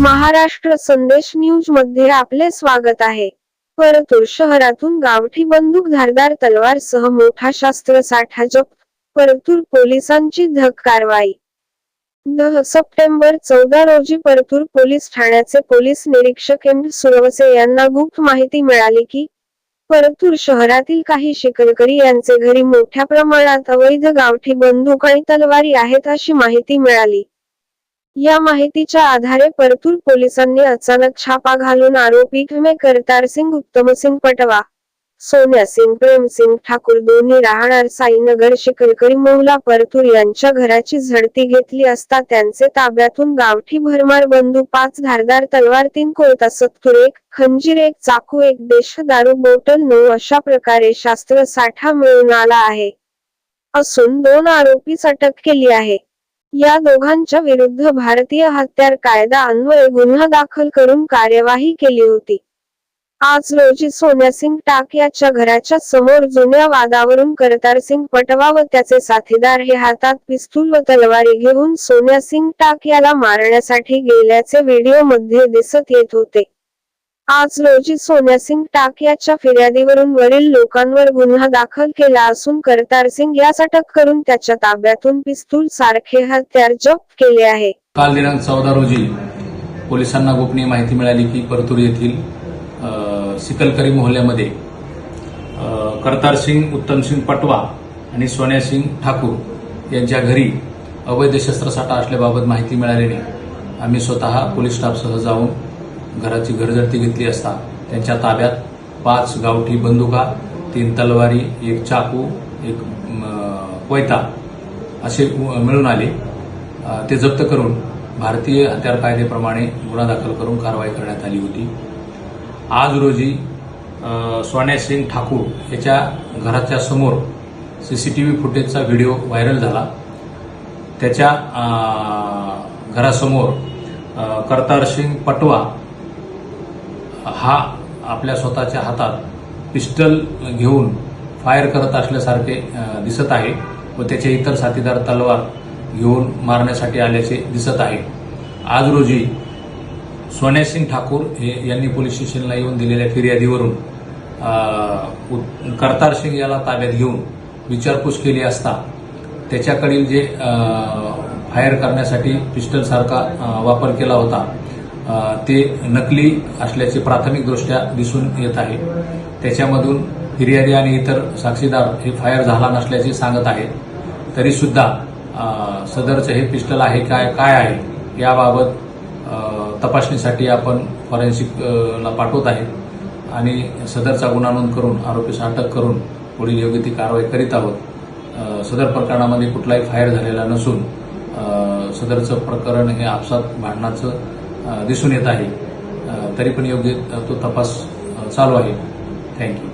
महाराष्ट्र संदेश न्यूजमध्ये आपले स्वागत आहे. परतूर शहरातून गावठी बंदूक धारदार तलवार सह मोठा शस्त्रसाठा जप्त परतूर पोलिसांची धक कारवाई. सप्टेंबर चौदा रोजी परतूर पोलीस ठाण्याचे पोलीस निरीक्षक एम. सुरवसे यांना गुप्त माहिती मिळाली की परतूर शहरातील काही शिकलकरी यांचे घरी मोठ्या प्रमाणात अवैध गावठी बंदूक आणि तलवारी आहेत अशी माहिती मिळाली. या माहितीच्या आधारे परतूर पोलिसांनी अचानक छापा घालून आरोपी किमे करतार सिंग उत्तमसिंग पटवा सोन्या सिंग प्रेमसिंग ठाकूर दोन्ही राहणार साईनगर शिकलकरी मोहला परतूर यांच्या घराची झडती घेतली असता त्यांचे ताब्यातून गावठी भरमार बंधू पाच धारदार तलवार तीन कोयता सत्तूर एक खंजीर एक चाकू एक देश दारू बोटल नऊ अशा प्रकारे शास्त्र साठा मिळून आला आहे. असून दोन आरोपीच अटक केली आहे. या दोघांच्या विरुद्ध भारतीय हत्यार कायदा अन्वये गुन्हा दाखल करून कार्यवाही केली होती. आज रोजी सोन्यासिंग टाक याच्या घराच्या समोर जुन्या वादावरून करतारसिंग पटवा व त्याचे साथीदार हे हातात पिस्तूल व तलवारी घेऊन सोन्यासिंग टाक याला मारण्यासाठी गेल्याचे व्हिडिओमध्ये दिसत येत होते. आज रोजी सोन्यासिंग टाक याच्या फिर्यादीवरून वरील लोकांवर गुन्हा दाखल केला असून करतार सिंग यास अटक करून त्याच्या ताब्यातून पिस्तूल सारखे हत्यार जप्त केले आहे. काल दिनांक चौदा रोजी पोलिसांना गोपनीय माहिती मिळाली की परतूर येथील सिकलकरी मोहल्ल्यामध्ये करतार सिंग उत्तम सिंग पटवा आणि सोन्या सिंग ठाकूर यांच्या घरी अवैध शस्त्रसाठा असल्याबाबत माहिती मिळाल्याने आम्ही स्वतः पोलीस स्टाफसह जाऊन घराची घरजडती घेतली असता त्यांच्या ताब्यात पाच गावठी बंदुका तीन तलवारी एक चाकू एक कोयता असे मिळून आले. ते जप्त करून भारतीय हत्यार कायद्याप्रमाणे गुन्हा दाखल करून कारवाई करण्यात आली होती. आज रोजी अ, सोन्या सिंग ठाकूर याच्या घराच्या समोर सीसीटीव्ही फुटेजचा व्हिडिओ व्हायरल झाला. त्याच्या घरासमोर करतार सिंग पटवा हा आपल्या स्वतःच्या हातात पिस्टल घेऊन फायर करत असल्यासारखे दिसत आहे व त्याचे इतर साथीदार तलवार घेऊन मारण्यासाठी आल्याचे दिसत आहे. आज रोजी सोन्यासिंग ठाकूर हे यांनी पोलीस स्टेशनला येऊन दिलेल्या फिर्यादीवरून करतार सिंग याला ताब्यात घेऊन विचारपूस केली असता त्याच्याकडील जे फायर करण्यासाठी पिस्टलसारखा वापर केला होता ते नकली असल्याचे प्राथमिकदृष्ट्या दिसून येत आहे. त्याच्यामधून फिर्यादी आणि इतर साक्षीदार हे फायर झाला नसल्याचे सांगत आहेत तरीसुद्धा सदरचं हे पिस्टल आहे काय काय आहे याबाबत तपासणीसाठी आपण फॉरेन्सिकला ला पाठवत आहे. आणि सदरचा गुन्हा नोंद करून आरोपीस अटक करून पुढील योग्य ती कारवाई करीत आहोत. सदर प्रकरणामध्ये कुठलाही फायर झालेला नसून सदरचं प्रकरण हे आपसात भांडणाचं दिसून येत आहे. तरी पण योग्य तो तपास चालू आहे. थँक्यू